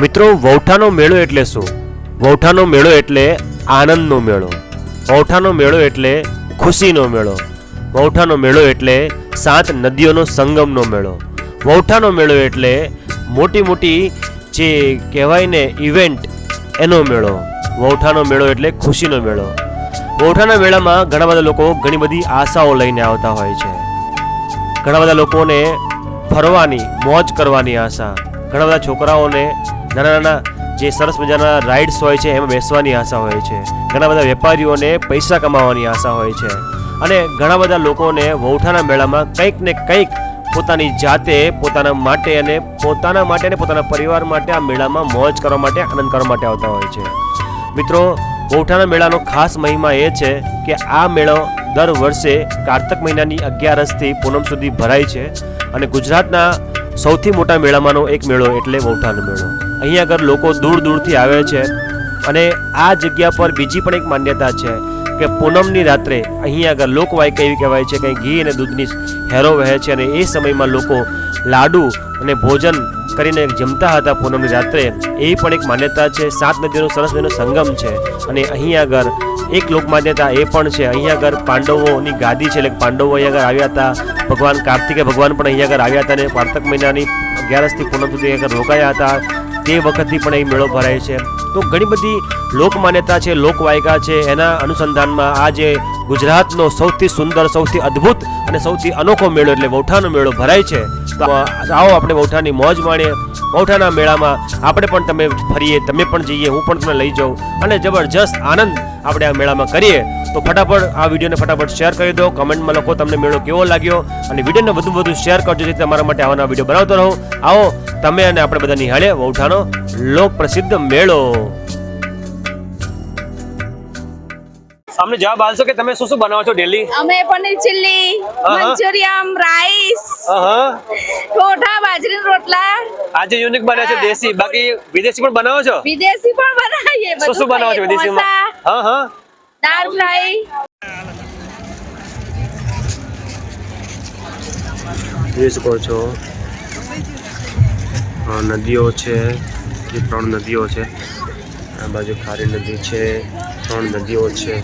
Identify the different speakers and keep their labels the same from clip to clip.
Speaker 1: મિત્રો, વૌઠાનો મેળો એટલે શું? વૌઠાનો મેળો એટલે આનંદનો મેળો. વૌઠાનો મેળો એટલે ખુશીનો મેળો. વૌઠાનો મેળો એટલે સાત નદીઓનો સંગમનો મેળો. વૌઠાનો મેળો એટલે મોટી મોટી જે કહેવાય ને ઇવેન્ટ એનો મેળો. વૌઠાનો મેળો એટલે ખુશીનો મેળો. વૌઠાના મેળામાં ઘણા બધા લોકો ઘણી બધી આશાઓ લઈને આવતા હોય છે. ઘણા બધા લોકોને ફરવાની, મોજ કરવાની આશા. ઘણા બધા છોકરાઓને નાના નાના જે સરસ મજાના રાઇડ્સ હોય છે, એમાં બેસવાની આશા હોય છે. ઘણા બધા વેપારીઓને પૈસા કમાવાની આશા હોય છે. અને ઘણા બધા લોકોને વૌઠાના મેળામાં કંઈક ને કંઈક પોતાની જાતે, પોતાના માટે અને પોતાના માટે અને પોતાના પરિવાર માટે આ મેળામાં મોજ કરવા માટે, આનંદ કરવા માટે આવતા હોય છે. મિત્રો, વૌઠાના મેળાનો ખાસ મહિમા એ છે કે આ મેળો દર વર્ષે કારતક મહિનાની અગિયારસથી પૂનમ સુધી ભરાય છે. અને ગુજરાતના સૌથી મોટા મેળામાંનો એક મેળો એટલે વૌઠાનો મેળો. અહીંયા આગળ લોકો દૂર દૂરથી આવે છે અને આ જગ્યા પર બીજી પણ એક માન્યતા છે કે પૂનમની રાત્રે અહીંયા આગળ લોકવાયકા એવી કહેવાય છે કે ઘી અને દૂધની હેરો વહે છે અને એ સમયમાં લોકો લાડુ અને ભોજન કરીને જમતા હતા પૂનમની રાત્રે. એ પણ એક માન્યતા છે. સાત નદીનો સરસ નદીનો સંગમ છે અને અહીંયા આગળ એક લોક માન્યતા એ પણ છે. અહીંયા આગળ પાંડવોની ગાદી છે એટલે પાંડવો અહીંયા આગળ આવ્યા હતા. ભગવાન કાર્તિકે ભગવાન પણ અહીંયા આગળ આવ્યા હતા અને કારતક મહિનાની અગિયારસથી પૂનમ સુધી આગળ રોકાયા હતા. તે વખતથી પણ અહીં મેળો ભરાય છે. તો ઘણી બધી લોકમાન્યતા છે લોકવાયકા છે, એના અનુસંધાનમાં આ જે ગુજરાતનો સૌથી સુંદર, સૌથી અદ્ભુત અને સૌથી અનોખો મેળો એટલે વૌઠાનો મેળો ભરાય છે. તો આવો આપણે વૌઠાની મોજ માણીએ. વૌઠાના મેળામાં આપણે પણ તમે ફરીએ, તમે પણ જઈએ, હું પણ તમને લઈ જાઉં અને જબરજસ્ત આનંદ આપણે આ મેળામાં કરીએ. તો ફટાફટ આ વિડીયોને ફટાફટ શેર કરી દો, કમેન્ટમાં લખો તમને મેળો કેવો લાગ્યો અને વિડીયોને વધુ વધુ શેર કરજો, જેથી તમારા માટે આવાના વીડિયો બનાવતો રહો. આવો, તમે અને આપણે બધા નિહાળીએ વૌઠાનો લોક પ્રસિદ્ધ મેળો. સામને જવાબ આપશો કે તમે શું શું બનાવો છો ડેલી?
Speaker 2: અમે પનીર
Speaker 1: ચીલી.
Speaker 2: મંચુરિયમ રાઈસ ઠોઠા બાજરી રોટલા.
Speaker 1: આજે યુનિક બને છે દેશી. બાકી વિદેશી પણ બનાવો છો?
Speaker 2: વિદેશી પણ બનાવીએ
Speaker 1: શું શું બનાવો છો વિદેશીમાં? હા હા.
Speaker 2: દાળ ફ્રાય.
Speaker 1: જોઈ શકો છો. નદીઓ છે. એ ત્રણ નદીઓ છે. આ બાજુ ખારી નદી છે. ત્રણ નદીઓ છે.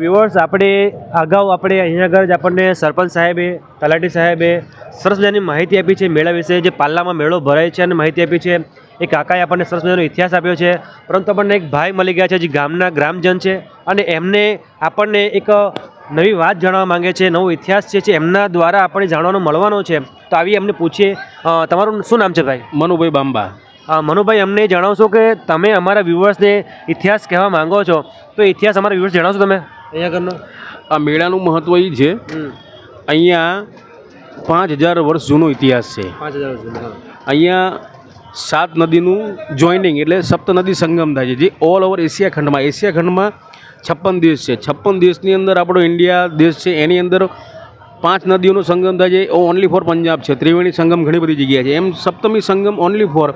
Speaker 1: વ્યુઅર્સ આપણે અગાઉ આપણે અહીંયા આગળ જ આપણને સરપંચ સાહેબે તલાટી સાહેબે સરસ મજાની માહિતી આપી છે મેળા વિશે. જે પાલ્લામાં મેળો ભરાય છે અને માહિતી આપી છે. એ કાકાએ આપણને સરસ મજાનો ઇતિહાસ આપ્યો છે. પરંતુ આપણને એક ભાઈ મળી ગયા છે જે ગામના ગ્રામજન છે અને એમને આપણને એક નવી વાત જાણવા માંગે છે નવો ઇતિહાસ છે એમના દ્વારા આપણને જાણવાનો મળવાનો છે. તો આવી એમને પૂછીએ. તમારું શું નામ છે ભાઈ?
Speaker 3: મનુભાઈ બાંબા.
Speaker 1: મનુભાઈ અમને જણાવશો કે તમે અમારા વ્યુઅર્સને ઇતિહાસ કહેવા માંગો છો. તો ઇતિહાસ અમારા વ્યુઅર્સ જણાવશો તમે? અહીંયા આગળનો
Speaker 3: આ મેળાનું મહત્વ એ છે અહીંયા પાંચ હજાર વર્ષ જૂનો ઇતિહાસ છે.
Speaker 1: પાંચ હજાર સુધી
Speaker 3: અહીંયા સાત નદીનું જોઈનિંગ એટલે સપ્ત નદી સંગમ થાય છે જે ઓલ ઓવર એશિયા ખંડમાં એશિયા ખંડમાં છપ્પન દેશ છે. છપ્પન દેશની અંદર આપણો ઇન્ડિયા દેશ છે એની અંદર પાંચ નદીઓનો સંગમ થાય છે એ ઓનલી ફોર પંજાબ છે. ત્રિવેણી સંગમ ઘણી બધી જગ્યાએ છે. એમ સપ્તમી સંગમ ઓનલી ફોર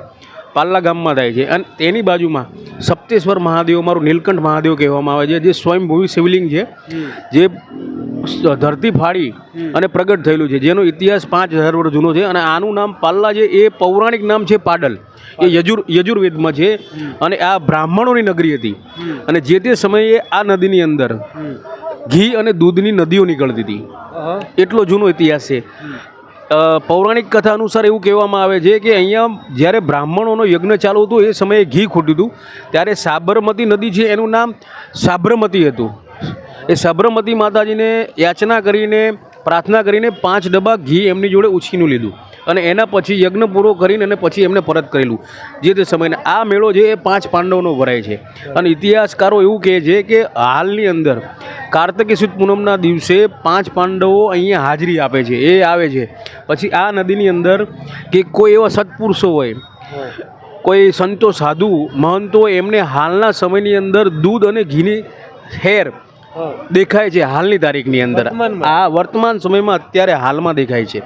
Speaker 3: પાલ્લા ગામમાં થાય છે. અને તેની બાજુમાં સપ્તેશ્વર મહાદેવ મારું નીલકંઠ મહાદેવ કહેવામાં આવે છે જે સ્વયંભૂવી શિવલિંગ છે જે ધરતી ફાડી અને પ્રગટ થયેલું છે. જેનો ઇતિહાસ પાંચ હજાર વર્ષ જૂનો છે અને આનું નામ પાલ્લા છે. એ પૌરાણિક નામ છે પાડલ. એ યજુર યજુર્વેદમાં છે અને આ બ્રાહ્મણોની નગરી હતી. અને જે તે સમયે આ નદીની અંદર ઘી અને દૂધની નદીઓ નીકળતી હતી. એટલો જૂનો ઇતિહાસ છે. પૌરાણિક કથા અનુસાર એવું કહેવામાં આવે છે કે અહીંયા જ્યારે બ્રાહ્મણોનો યજ્ઞ ચાલુ હતું, એ સમયે ઘી ખૂટ્યું હતું. ત્યારે સાબરમતી નદી છે, એનું નામ સાબરમતી હતું. એ સાબરમતી માતાજીને યાચના કરીને પ્રાર્થના કરીને પાંચ ડબ્બા ઘી એમની જોડે ઉછીનું લીધું અને એના પછી યજ્ઞ પૂરો કરીને અને પછી એમને પરત કરેલું. જે તે સમયને આ મેળો છે એ પાંચ પાંડવોનો ભરાય છે. અને ઇતિહાસકારો એવું કહે છે કે હાલની અંદર કાર્તકી સુદ પૂનમના દિવસે પાંચ પાંડવો અહીંયા હાજરી આપે છે. એ આવે છે. પછી આ નદીની અંદર કે કોઈ એવા સત્પુરુષો હોય, કોઈ સંતો સાધુ, મહંતો એમને હાલના સમયની અંદર દૂધ અને ઘીની હેર દેખાય છે હાલની તારીખની અંદર. આ વર્તમાન સમયમાં અત્યારે હાલમાં દેખાય છે.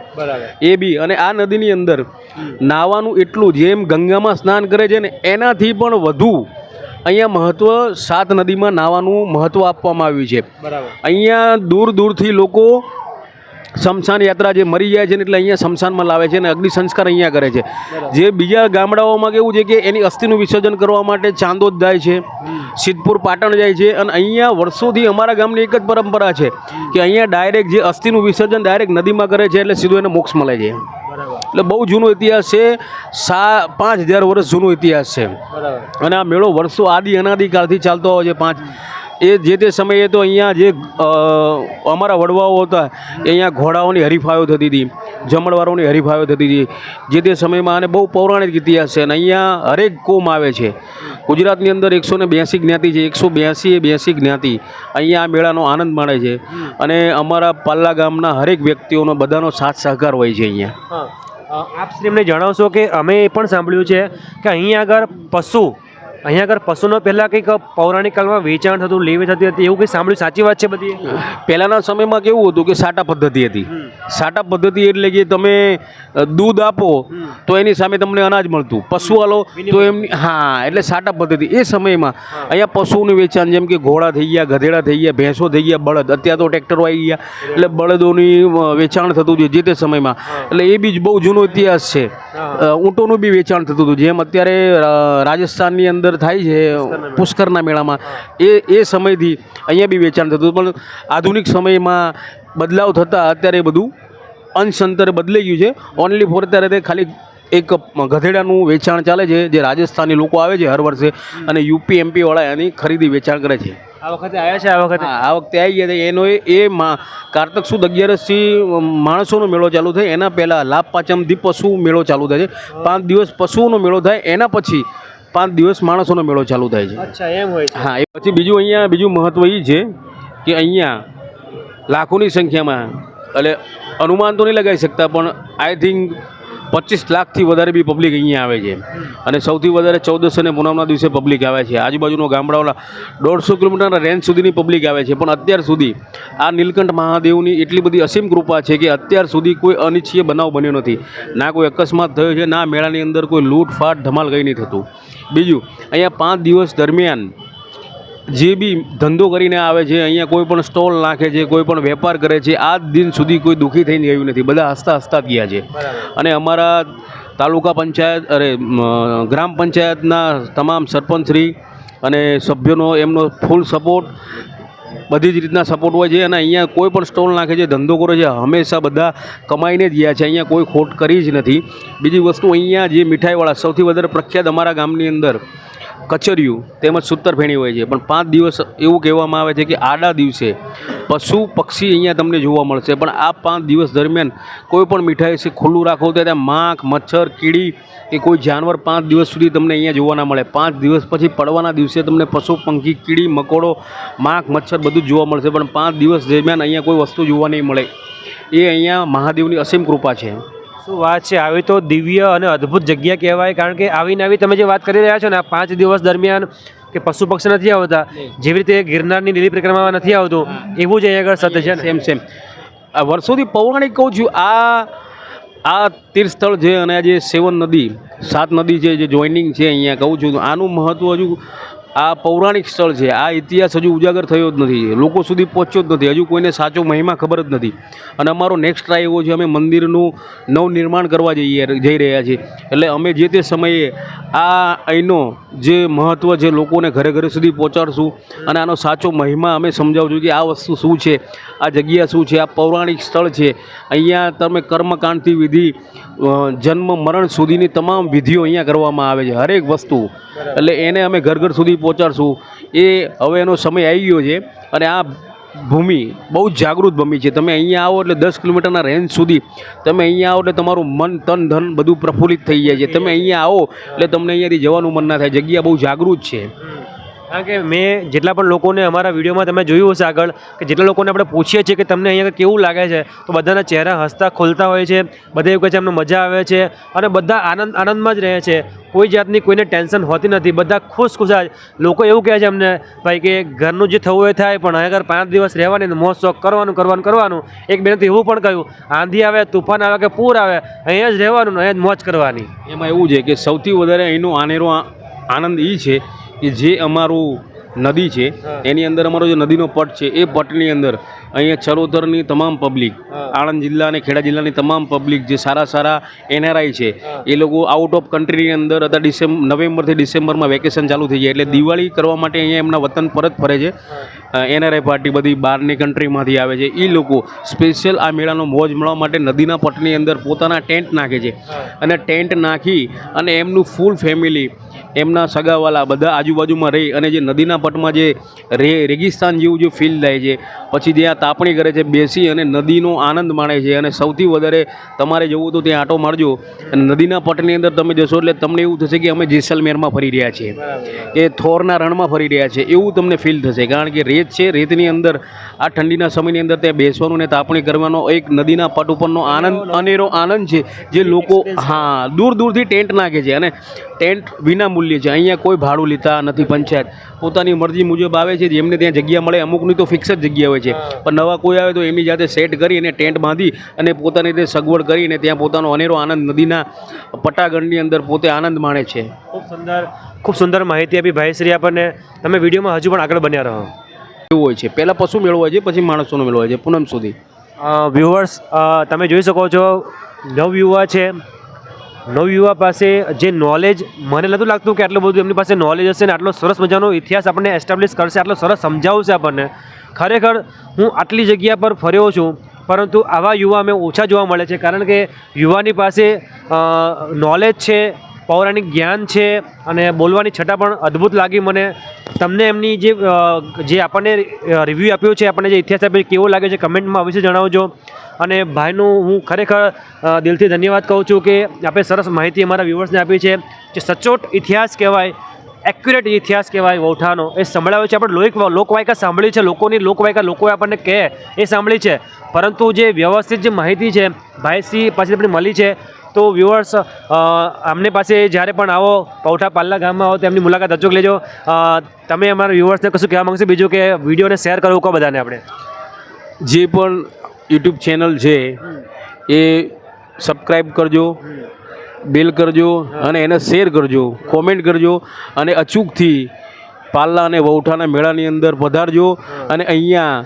Speaker 3: એ બી અને આ નદીની અંદર નાવાનું એટલું જેમ ગંગામાં સ્નાન કરે છે ને એનાથી પણ વધુ અહીંયા મહત્ત્વ સાત નદીમાં નાવાનું મહત્ત્વ આપવામાં આવ્યું છે. અહીંયા દૂર દૂરથી લોકો શમશાન યાત્રા જે મરી જાય છે ને એટલે અહીંયા શમશાનમાં લાવે છે અને અગ્નિ સંસ્કાર અહીંયા કરે છે. જે બીજા ગામડાઓમાં કેવું છે કે એની અસ્થિનું વિસર્જન કરવા માટે ચાંદોદ જાય છે સિદ્ધપુર પાટણ જાય છે અને અહીંયા વર્ષોથી અમારા ગામની એક જ પરંપરા છે કે અહીંયા ડાયરેક્ટ જે અસ્થિનું વિસર્જન ડાયરેક્ટ નદીમાં કરે છે એટલે સીધો એને મોક્ષ મળે છે. એટલે બહુ જૂનો ઇતિહાસ છે સા પાંચ હજાર વર્ષ જૂનો ઇતિહાસ છે. અને આ મેળો વર્ષો આદિ અનાદિકાળથી ચાલતો હોય છે પાંચ એ જે તે સમયે તો અહીંયા જે અમારા વડવાઓ હતા, એ અહીંયા ઘોડાઓની હરીફાઈઓ થતી હતી, જમણવારોની હરીફાઈઓ થતી હતી. જે તે સમયમાં અને બહુ પૌરાણિક ઇતિહાસ છે અને અહીંયા હરેક કોમ આવે છે. ગુજરાતની અંદર એકસો ને બ્યાસી જ્ઞાતિ છે, એકસો બ્યાસી એ બ્યાસી જ્ઞાતિ. અહીંયા આ મેળાનો આનંદ માણે છે. અને અમારા પાલ્લા ગામના હરેક વ્યક્તિઓનો બધાનો સાથ સહકાર હોય છે અહીંયા.
Speaker 4: આપ શ્રી અમને જણાવશો કે અમે એ પણ સાંભળ્યું છે કે અહીંયા આગળ પશુ અહીંયા આગળ પશુનો પહેલાં કંઈક પૌરાણિક કાળમાં વેચાણ થતું લેવી થતી હતી એવું કંઈ સાંભળ્યું? સાચી વાત છે બધી?
Speaker 3: પહેલાંના સમયમાં કેવું હતું કે સાટા પદ્ધતિ હતી. સાટા પદ્ધતિ એટલે કે તમે દૂધ આપો તો એની સામે તમને અનાજ મળતું. પશુ આલો તો એમની હા એટલે સાટા પદ્ધતિ. એ સમયમાં અહીંયા પશુઓનું વેચાણ જેમ કે ઘોડા થઈ ગયા ગધેડા થઈ ગયા ભેંસો થઈ ગયા બળદ. અત્યારે તો ટ્રેક્ટરો આવી ગયા. એટલે બળદોની વેચાણ થતું હતું જે તે સમયમાં. એટલે એ બી બહુ જૂનો ઇતિહાસ છે. ઊંટોનું બી વેચાણ થતું હતું. જેમ અત્યારે રાજસ્થાનની અંદર થાય છે પુષ્કરના મેળામાં. એ એ સમયથી અહીંયા બી વેચાણ થતું હતું. પણ આધુનિક સમયમાં બદલાવ થતાં અત્યારે એ બધું અંશંતરે બદલાઈ ગયું છે. ઓનલી ફોર અત્યારે તે ખાલી એક ગધેડાનું વેચાણ ચાલે છે જે રાજસ્થાની લોકો આવે છે હર વર્ષે અને યુપી એમપીવાળા એની ખરીદી વેચાણ કરે છે.
Speaker 4: આ વખતે આવ્યા છે આ વખતે?
Speaker 3: આ વખતે આવી ગયા હતા એનો એ- કારતક સુદ અગિયારસથી માણસોનો મેળો ચાલુ થાય. એના પહેલાં લાભ પાંચમથી પશુ મેળો ચાલુ થાય છે. પાંચ દિવસ પશુઓનો મેળો થાય. એના પછી પાંચ દિવસ માણસોનો મેળો ચાલુ થાય છે.
Speaker 4: અચ્છા એમ હોય
Speaker 3: હા એ પછી બીજું અહીંયા બીજું મહત્ત્વ એ છે કે અહીંયા લાખોની સંખ્યામાં એટલે અનુમાન તો નહીં લગાવી શકતા પણ આઈ થિંક પચીસ લાખથી વધારે બી પબ્લિક અહીંયા આવે છે. અને સૌથી વધારે ચૌદસ અને પૂનમના દિવસે પબ્લિક આવે છે. આજુબાજુનો ગામડાઓના દોઢસો કિલોમીટરના રેન્જ સુધીની પબ્લિક આવે છે. પણ અત્યાર સુધી આ નીલકંઠ મહાદેવની એટલી બધી અસીમ કૃપા છે કે અત્યાર સુધી કોઈ અનિચ્છીય બનાવ બન્યો નથી. ના કોઈ અકસ્માત થયો છે, ના મેળાની અંદર કોઈ લૂંટફાટ, ધમાલ કંઈ નહીં થતું. બીજું, અહીંયા પાંચ દિવસ દરમિયાન જે બી ધંધો કરીને આવે છે અહીંયા કોઈ પણ સ્ટોલ નાખે છે કોઈ પણ વેપાર કરે છે આજ દિન સુધી કોઈ દુઃખી થઈને ગયું નથી. બધા હસતા હસતા ગયા છે. અને અમારા તાલુકા પંચાયત અરે ગ્રામ પંચાયતના તમામ સરપંચશ્રી અને સભ્યોનો એમનો ફૂલ સપોર્ટ બધી જ રીતના સપોર્ટ હોય છે અને અહીંયા કોઈ પણ સ્ટોલ નાખે છે, ધંધો કરે છે, હંમેશા બધા કમાઈને જ ગયા છે. અહીંયા કોઈ ખોટ કરી જ નથી. બીજી વસ્તુ અહીંયા જે મીઠાઈવાળા, સૌથી વધારે પ્રખ્યાત અમારા ગામની અંદર કચરિયું તેમજ સૂતરફેણી હોય છે. પણ પાંચ દિવસ એવું કહેવામાં આવે છે કે આડા દિવસે પશુ, પક્ષી અહીંયા તમને જોવા મળશે. પણ આ પાંચ દિવસ દરમિયાન કોઈ પણ મીઠાઈ છે, ખુલ્લું રાખો તો ત્યાં માખ, મચ્છર, કીડી કે કોઈ જાનવર પાંચ દિવસ સુધી તમને અહીંયા જોવા ના મળે. પાંચ દિવસ પછી પડવાના દિવસે તમને પશુ, પંખી, કીડી, મકોડો, માખ, મચ્છર બધું જ જોવા મળશે પણ પાંચ દિવસ દરમિયાન અહીંયા કોઈ વસ્તુ જોવા નહીં મળે. એ અહીંયા મહાદેવની અસીમ કૃપા છે.
Speaker 4: શું વાત છે? આવી તો દિવ્ય અને અદ્ભુત જગ્યા કહેવાય કારણ કે આવીને આવી તમે જે વાત કરી રહ્યા છો ને આ પાંચ દિવસ દરમિયાન કે પશુ પક્ષી નથી આવતા જેવી રીતે ગિરનારની લીલી પરિક્રમામાં નથી આવતું એવું જ અહીંયા આગળ સત્ય છે
Speaker 3: સેમ સેમ આ વર્ષોથી પૌરાણિક કહું છું આ આ તીર્થસ્થળ છે અને આ જે સેવન નદી સાત નદી છે જે જોઈનિંગ છે અહીંયા કહું છું. આનું મહત્ત્વ હજુ આ પૌરાણિક સ્થળ છે. આ ઇતિહાસ હજુ ઉજાગર થયો જ નથી. લોકો સુધી પહોંચ્યો જ નથી. હજુ કોઈને સાચો મહિમા ખબર જ નથી. અને અમારો નેક્સ્ટ ટ્રાય એવો છે, અમે મંદિરનું નવનિર્માણ કરવા જઈએ, જઈ રહ્યા છીએ. એટલે અમે જે તે સમયે આ અહીંનો જે મહત્ત્વ છે, લોકોને ઘરે ઘરે સુધી પહોંચાડશું. અને આનો સાચો મહિમા અમે સમજાવશું કે આ વસ્તુ શું છે, આ જગ્યા શું છે, આ પૌરાણિક સ્થળ છે. અહીંયા તમે કર્મકાંડથી વિધિ જન્મ, મરણ સુધીની તમામ વિધિઓ અહીંયા કરવામાં આવે છે, હરેક વસ્તુ. એટલે એને અમે ઘર ઘર સુધી પહોંચાડશું. એ હવે એનો સમય આવી ગયો છે અને આ ભૂમિ બહુ જાગૃત ભૂમિ છે. તમે અહીંયા આવો એટલે દસ કિલોમીટરના રેન્જ સુધી તમે અહીંયા આવો એટલે તમારું મન, તન, ધન બધું પ્રફુલ્લિત થઈ જાય છે. તમે અહીંયા આવો એટલે તમને અહીંયાથી જવાનું મન ના થાય. જગ્યા બહુ જાગૃત છે.
Speaker 4: કારણ કે મેં જેટલા પણ લોકોને અમારા વિડીયોમાં તમે જોયું હશે આગળ, કે જેટલા લોકોને આપણે પૂછીએ છીએ કે તમને અહીંયા કેવું લાગે છે, તો બધાના ચહેરા હસતા ખોલતા હોય છે, બધા એવું કહે છે અમને મજા આવે છે, અને બધા આનંદ, આનંદમાં જ રહે છે. કોઈ જાતની કોઈને ટેન્શન હોતી નથી, બધા ખુશ ખુશાલ લોકો એવું કહે છે અમને, ભાઈ કે ઘરનું જે થવું એ થાય, પણ આગળ પાંચ દિવસ રહેવાની મોજ શોખ કરવાનું કરવાનું કરવાનું. એક બેનથી એવું પણ કહ્યું, આંધી આવે, તુફાન આવે કે પૂર આવે, અહીંયા જ રહેવાનું અહીંયા જ મોજ કરવાની.
Speaker 3: એમાં એવું છે કે સૌથી વધારે અહીંનો આનેરો આનંદ એ છે કે જે અમારું નદી છે એની અંદર અમારો જે નદીનો પટ છે એ પટની અંદર અહીંયા ચરોતરની તમામ પબ્લિક આણંદ જિલ્લા અને ખેડા જિલ્લાની તમામ પબ્લિક જે સારા સારા એનઆરઆઈ છે એ લોકો આઉટ ઓફ કન્ટ્રીની અંદર અત્યારે ડિસેમ્બર નવેમ્બરથી ડિસેમ્બરમાં વેકેશન ચાલુ થઈ જાય. એટલે દિવાળી કરવા માટે અહીંયા એમના વતન પરત ફરે છે. એનઆરઆઈ પાર્ટી બધી બહારની કન્ટ્રીમાંથી આવે છે. એ લોકો સ્પેશિયલ આ મેળાનો મોજ મળવા માટે નદીના પટની અંદર પોતાના ટેન્ટ નાખે છે. અને ટેન્ટ નાખી અને એમનું ફૂલ ફેમિલી એમના સગાવાલા બધા આજુબાજુમાં રહી અને જે નદીના પટમાં જે રે રેગિસ્તાન જેવું જે ફીલ થાય છે. પછી ત્યાં તાપણી કરે છે, બેસી અને નદીનો આનંદ માણે છે અને સૌથી વધારે તમારે જવું તો ત્યાં આટો મારજો. અને નદીના પટની અંદર તમે જશો એટલે તમને એવું થશે કે અમે જેસલમેરમાં ફરી રહ્યા છીએ. કે થોરના રણમાં ફરી રહ્યા છે એવું તમને ફીલ થશે. કારણ કે રેત છે, રેતની અંદર આ ઠંડીના સમયની અંદર ત્યાં બેસવાનું ને તાપણી કરવાનો એક નદીના પટ ઉપરનો આનંદ, અનેરો આનંદ છે, જે લોકો હા, દૂર દૂરથી ટેન્ટ નાખે છે અને ટેન્ટ વિના મૂલ્ય છે. અહીંયા કોઈ ભાડું લેતા નથી પંચાયત. પોતાની મરજી મુજબ આવે છે, જેમને ત્યાં જગ્યા મળે, અમુકની તો ફિક્સ જ જગ્યા હોય છે. પણ નવા કોઈ આવે તો એમની જાતે સેટ કરી અને ટેન્ટ બાંધી અને પોતાની રીતે સગવડ કરીને ત્યાં પોતાનો અનેરો આનંદ નદીના પટાગણની અંદર પોતે આનંદ માણે છે.
Speaker 4: ખૂબ સુંદર ખૂબ સુંદર માહિતી આપી ભાઈશ્રી આપણને. તમે વિડીયોમાં હજુ પણ આગળ બન્યા રહો.
Speaker 3: એવું હોય છે. પહેલાં પશુ મેળવો હોય છે પછી માણસોનો મેળવો છે પૂનમ સુધી.
Speaker 4: વ્યુઅર્સ તમે જોઈ શકો છો, નવયુવા છે. નવયુવા પાસે જે નોલેજ મને નહોતું લાગતું કે આટલું બધું એમની પાસે નોલેજ હશે ને, આટલો સરસ મજાનો ઇતિહાસ આપણને એસ્ટાબ્લિશ કરશે, આટલો સરસ સમજાવશે આપણને. ખરેખર, હું આટલી જગ્યા પર ફર્યો છું, પરંતુ આવા યુવા અમે ઓછા જોવા મળે છે, કારણ કે યુવાની પાસે નોલેજ છે પૌરાણિક જ્ઞાન છે અને બોલવાની છટા પણ અદ્ભુત લાગી મને. તમને એમની જે જે આપણને રિવ્યૂ આપ્યો છે, આપણને જે ઇતિહાસ આપ્યો છે, કેવો લાગે છે કમેન્ટમાં અવશ્ય જણાવજો. અને ભાઈનું હું ખરેખર દિલથી ધન્યવાદ કહું છું કે આપણે સરસ માહિતી અમારા વ્યુઅર્સને આપી છે જે સચોટ ઇતિહાસ કહેવાય એક્યુરેટ ઇતિહાસ કહેવાય વૌઠાનો. એ સંભળાવ્યો છે, આપણે લોક લોકવાયકા સાંભળી છે, લોકોની લોકવાયકા, લોકોએ આપણને કહે, એ સાંભળી છે. પરંતુ જે વ્યવસ્થિત જે માહિતી છે, ભાઈશ્રી પાછી આપણે મળી છે તો વ્યુઅર્સ અમને પાસે જ્યારે પણ આવો પૌઠા પાલ્લા ગામમાં આવો તો એમની મુલાકાત અચૂક લેજો. તમે અમારા વ્યુઅર્સને કશું કહેવા માગશો? બીજું કે વિડીયોને શેર કરવું કહો બધાને આપણે?
Speaker 3: જે પણ યુટ્યુબ ચેનલ છે, એ સબસ્ક્રાઈબ કરજો બેલ કરજો અને એને શેર કરજો કોમેન્ટ કરજો અને અચૂકથી પાલ્લા અને વૌઠાના મેળાની અંદર પધારજો અને અહીંયા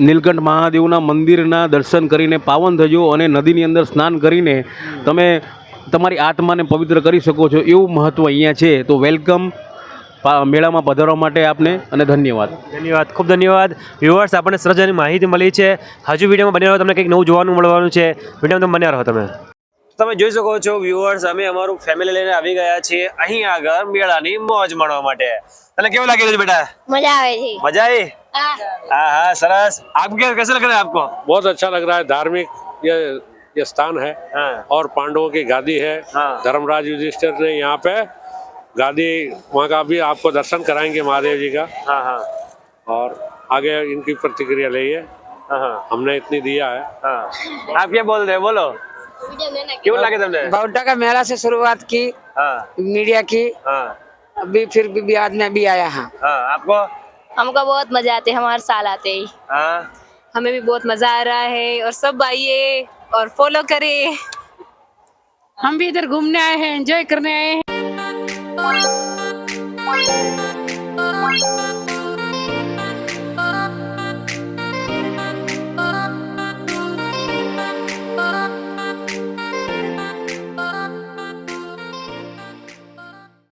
Speaker 3: નીલકંઠ મહાદેવના મંદિરના દર્શન કરીને પાવન થજો અને નદીની અંદર સ્નાન કરીને તમે તમારી આત્માને પવિત્ર કરી શકો છો. એવું મહત્ત્વ અહીંયા છે. તો વેલકમ પા- મેળામાં પધારવા માટે આપને અને ધન્યવાદ.
Speaker 4: ધન્યવાદ. ખૂબ ધન્યવાદ. વ્યુઅર્સ આપણને સરસ માહિતી મળી છે. હજુ વિડીયોમાં બન્યા રહો તમને કંઈક નવું જોવાનું મળવાનું છે. વિડીયોમાં તમે બન્યા રહો તમે. તમે જોઈ શકો છો વ્યુઅર્સ અમે અમારું ફેમિલી લઈને આવી ગયા છીએ અહીં આગળ મેળાની મોજ માણવા માટે. તને કેવું લાગી રહ્યું છે બેટા?
Speaker 2: મજા આવે છે.
Speaker 4: મજા આવી? हाँ हाँ सरस। आप क्या कैसे लग रहा है आपको?
Speaker 5: बहुत अच्छा लग रहा है। धार्मिक ये ये स्थान है
Speaker 4: हाँ।
Speaker 5: और पांडवों की गादी है।
Speaker 4: हाँ।
Speaker 5: धर्मराज युधिष्ठिर ने यहाँ पे गादी वहाँ का भी आपको दर्शन कराएँगे महादेव जी का।
Speaker 4: हाँ हाँ।
Speaker 5: और आगे इनकी प्रतिक्रिया लइए
Speaker 4: हाँ हाँ।
Speaker 5: हमने इतनी दिया है।
Speaker 4: हाँ। आप क्या बोल रहे बोलो। क्यों लगे तुमने?
Speaker 6: बाउटा का मेला से शुरुआत की
Speaker 4: हाँ।
Speaker 6: मीडिया की
Speaker 4: हाँ।
Speaker 6: अभी फिर भी बाद में भी आया हाँ।
Speaker 4: हाँ आपको
Speaker 2: हमको बहुत मज़ा आते हम हमारे साल आते ही।
Speaker 4: हाँ।
Speaker 2: हमें भी बहुत मज़ा आ रहा है और सब आइए और फॉलो करे।
Speaker 7: हम भी इधर घूमने आए हैं एंजॉय करने आए हैं।